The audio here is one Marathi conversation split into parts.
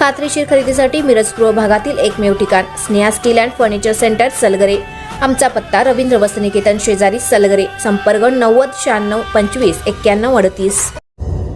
खात्रीशीर खरेदीसाठी मिरज पूर्व भागातील एकमेव ठिकाण Sneha steel and furniture centre Salgare. आमचा पत्ता रवींद्र वसनिकेतन शेजारी सलगरे संपर्क नव्वद शहाण्णव पंचवीस एक्क्याण्णव अडतीस.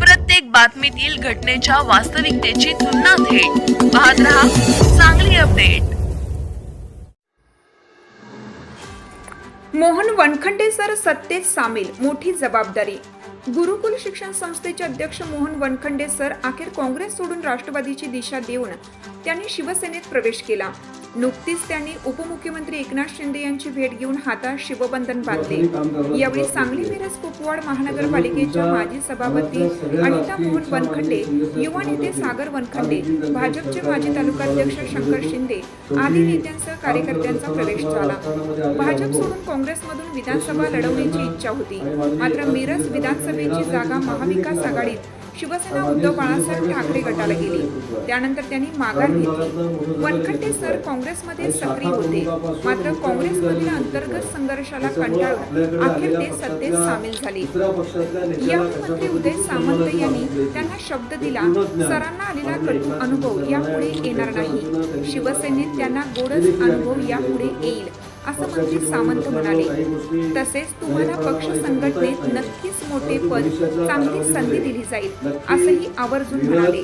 प्रत्येक बातमीतील घटनेच्या वास्तविकतेची तुलना थेट. पाहत रहा चांगली अपडेट. मोहन वनखंडे सर सत्तेत सामील मोठी जबाबदारी. गुरुकुल शिक्षण संस्थेचे अध्यक्ष मोहन वनखंडे सर अखेर काँग्रेस सोडून राष्ट्रवादीची दिशा देऊन त्यांनी शिवसेनेत प्रवेश केला. नुकतीच त्यांनी उपमुख्यमंत्री एकनाथ शिंदे यांची भेट घेऊन हातात शिवबंधन बांधले. यावेळी सांगली मिरज कुपवाड महानगरपालिकेच्या माजी सभापती अनिता मोहन वनखंडे युवा नेते सागर वनखंडे भाजपचे माजी तालुकाध्यक्ष शंकर शिंदे आदी नेत्यांसह कार्यकर्त्यांचा प्रवेश झाला. भाजप सोडून काँग्रेसमधून विधानसभा लढवण्याची इच्छा होती. मात्र मिरज विधानसभेची जागा महाविकास आघाडीत शिवसेना उद्धव बाळासाहेब ठाकरे गटाला गेली. त्यानंतर त्यांनी माघार घेतली. वनखंडे सर काँग्रेसमध्ये सक्रिय होते. मात्र काँग्रेसमधील अंतर्गत संघर्षाला कंटाळून अखेर ते सत्तेत सामील झाले. यावेळी मंत्री उदय सामंत यांनी त्यांना शब्द दिला सरांना आलेला कटू अनुभव यापुढे येणार नाही. शिवसेनेत त्यांना गोडच अनुभव यापुढे येईल. असं मंत्री सामंत म्हणाले तसेच तुम्हाला पक्ष संघटनेत नक्कीच मोठे पद चांगली संधी दिली जाईल असंही आवर्जून म्हणाले